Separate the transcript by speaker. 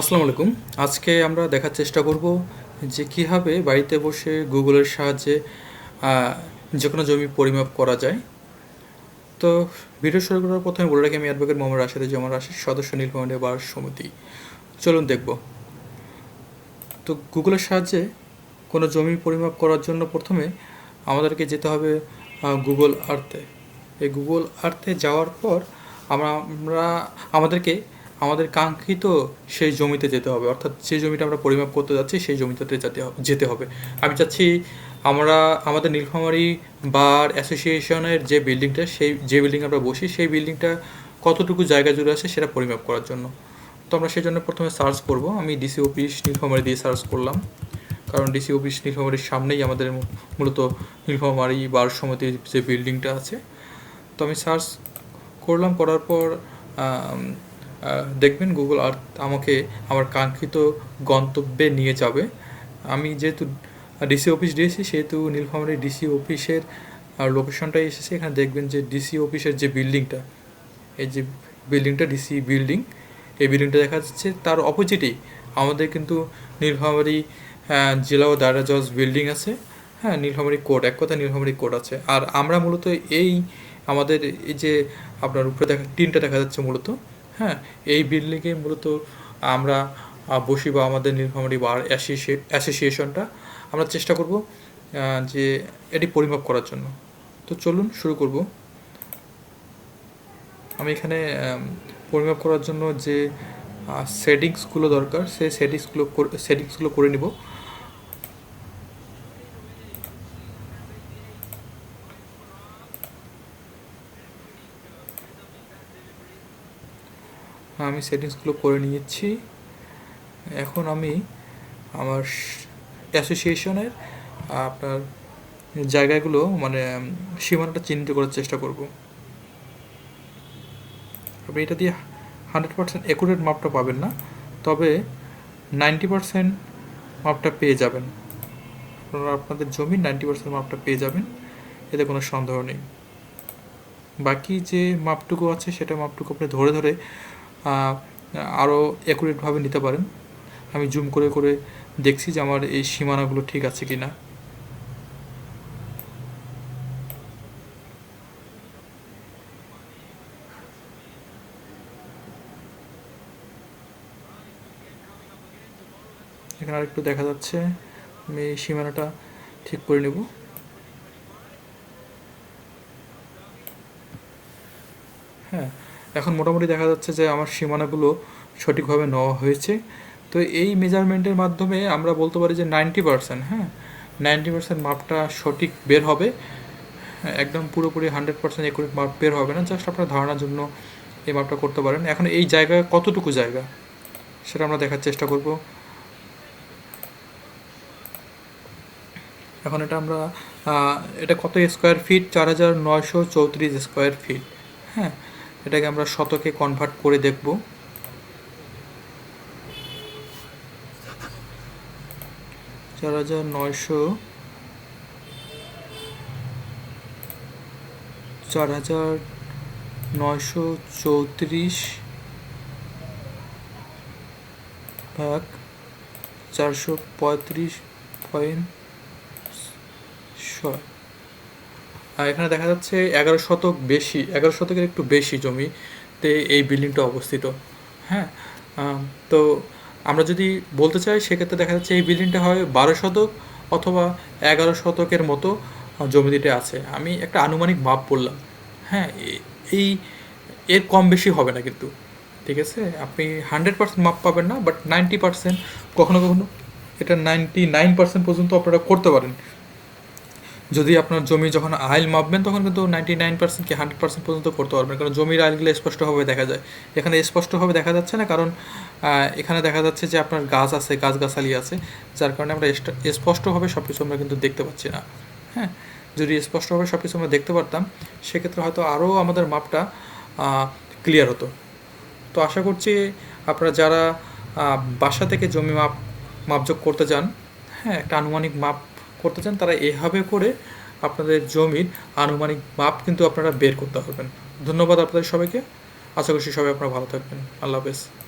Speaker 1: আসসালামু আলাইকুম। আজকে আমরা দেখার চেষ্টা করব যে কীভাবে বাড়িতে বসে গুগলের সাহায্যে যে কোনো জমি পরিমাপ করা যায়। তো ভিডিও শুরু করার প্রথমে বলে রাখি, আমি অ্যাডভোকেট মোহাম্মদ রাশেদ জামান রাশেদ, সদস্য নীলফামারী বার সমিতি। চলুন দেখব। তো গুগলের সাহায্যে কোনো জমি পরিমাপ করার জন্য প্রথমে আমাদেরকে যেতে হবে গুগল আর্থে। এই গুগল আর্থে যাওয়ার পর আমরা আমরা আমাদেরকে আমাদের কাঙ্ক্ষিত সেই জমিতে যেতে হবে। অর্থাৎ যে জমিটা আমরা পরিমাপ করতে যাচ্ছি, সেই জমিটাতে যেতে যেতে হবে। আমি চাচ্ছি আমরা, আমাদের নীলফামারী বার অ্যাসোসিয়েশনের যে বিল্ডিংটা, সেই, যে বিল্ডিং আমরা বসি, সেই বিল্ডিংটা কতটুকু জায়গা জুড়ে আছে সেটা পরিমাপ করার জন্য। তো আমরা সেই জন্য প্রথমে সার্চ করব। আমি ডিসি অফিস নীলফামারী দিয়ে সার্চ করলাম। কারণ ডিসি অফিস নীলফামারীর সামনেই আমাদের মূলত নীলফামারী বার সমিতির যে বিল্ডিংটা আছে। তো আমি সার্চ করলাম, করার পর দেখবেন গুগল আর্থ আমাকে আমার কাঙ্ক্ষিত গন্তব্যে নিয়ে যাবে। আমি যেহেতু ডিসি অফিস দিয়েছি, সেহেতু নীলফামারী ডিসি অফিসের লোকেশনটাই এসেছে। এখানে দেখবেন যে ডিসি অফিসের যে বিল্ডিংটা এই যে বিল্ডিংটা ডিসি বিল্ডিং এই বিল্ডিংটা দেখা যাচ্ছে। তার অপোজিটেই আমাদের কিন্তু নীলফামারী জেলা ও দায়রা জজ বিল্ডিং আছে। হ্যাঁ নীলফামারী কোর্ট এক কথা নীলফামারী কোর্ট আছে। আর আমরা মূলত এই আমাদের এই যে আপনার উপরে দেখা টিনটা দেখা যাচ্ছে মূলত। হ্যাঁ এই বিল্ডিংয়ে মূলত আমরা বসি বা আমাদের নীলফামারী বার অ্যাসোসিয়ে- অ্যাসোসিয়েশনটা আমরা চেষ্টা করব যে এটি পরিমাপ করার জন্য। তো চলুন শুরু করব। আমি এখানে পরিমাপ করার জন্য যে সেটিংসগুলো দরকার, সেই সেটিংসগুলো সেটিংসগুলো করে নিব। আমি সেটিংসগুলো করে নিয়েছি। এখন আমি আমার অ্যাসোসিয়েশনের আপনার জায়গাগুলো মানে সীমানাটা চিহ্নিত করার চেষ্টা করব। আপনি এটা দিয়ে হান্ড্রেড পার্সেন্ট অ্যাকুরেট মাপটা পাবেন না, তবে নাইনটি পার্সেন্ট মাপটা পেয়ে যাবেন। আপনারা আপনাদের জমির নাইনটি পার্সেন্ট মাপটা পেয়ে যাবেন, এতে কোনো সন্দেহ নেই। বাকি যে মাপটুকু আছে, সেটা মাপটুকু আপনি ধরে ধরে আরও অ্যাকুরেটভাবে নিতে পারেন। আমি জুম করে করে দেখছি যে আমার এই সীমানাগুলো ঠিক আছে কি না এখানে আরেকটু দেখা যাচ্ছে। আমি এই সীমানাটা ঠিক করে নেব। হ্যাঁ এখন মোটামুটি দেখা যাচ্ছে যে আমার সীমানাগুলো সঠিকভাবে নেওয়া হয়েছে। তো এই মেজারমেন্টের মাধ্যমে আমরা বলতে পারি যে নাইনটি পার্সেন্ট হ্যাঁ? নাইনটি পার্সেন্ট মাপটা সঠিক বের হবে। একদম পুরোপুরি হান্ড্রেড পার্সেন্ট একুরেট মাপ বের হবে না জাস্ট আপনার ধারণার জন্য এই মাপটা করতে পারেন। এখন এই জায়গা কতটুকু জায়গা, সেটা আমরা দেখার চেষ্টা করব। এখন এটা আমরা এটা কত স্কোয়ার ফিট চার হাজার নয়শো চৌত্রিশ স্কোয়ার ফিট হ্যাঁ? এটাকে আমরা শতকে কনভার্ট করে দেখব। চার হাজার নয়শো চার হাজার নয়শো চৌত্রিশ ভাগ চারশো পঁয়ত্রিশ পয়েন্ট ছয় এখানে দেখা যাচ্ছে এগারো শতক বেশি, এগারো শতকের একটু বেশি জমিতে এই বিল্ডিংটা অবস্থিত। হ্যাঁ তো আমরা যদি বলতে চাই, সেক্ষেত্রে দেখা যাচ্ছে এই বিল্ডিংটা হয় বারো শতক অথবা এগারো শতকের মতো জমিতে আছে। আমি একটা আনুমানিক মাপ বললাম হ্যাঁ এই, এর কম বেশি হবে না কিন্তু। ঠিক আছে? আপনি হান্ড্রেড পার্সেন্ট মাপ পাবেন না বাট নাইনটি পার্সেন্ট কখনো কখনো এটা নাইনটি নাইন পার্সেন্ট পর্যন্ত আপনারা করতে পারেন। যদি আপনার জমি যখন আইল মাপবেন, তখন কিন্তু নাইনটি নাইন পার্সেন্ট কি হান্ড্রেড পার্সেন্ট পর্যন্ত করতে পারবেন। কারণ জমির আইলগুলো স্পষ্টভাবে দেখা যায়। এখানে স্পষ্টভাবে দেখা যাচ্ছে না, কারণ এখানে দেখা যাচ্ছে যে আপনার গাছ আছে, গাছগাছালি আছে, যার কারণে আমরা স্পষ্টভাবে সব কিছু আমরা কিন্তু দেখতে পাচ্ছি না। হ্যাঁ? যদি স্পষ্টভাবে সব কিছু আমরা দেখতে পারতাম, সেক্ষেত্রে হয়তো আরও আমাদের মাপটা ক্লিয়ার হতো। তো আশা করছি আপনারা যারা বাসা থেকে জমি মাপ মাপযোগ করতে চান হ্যাঁ একটা আনুমানিক মাপ করতে চান, তারা এভাবে করে আপনাদের জমির আনুমানিক মাপ কিন্তু আপনারা বের করতে পারবেন। ধন্যবাদ আপনাদের সবাইকে। আশা করছি সবাই আপনারা ভালো থাকবেন। আল্লাহ হাফেজ।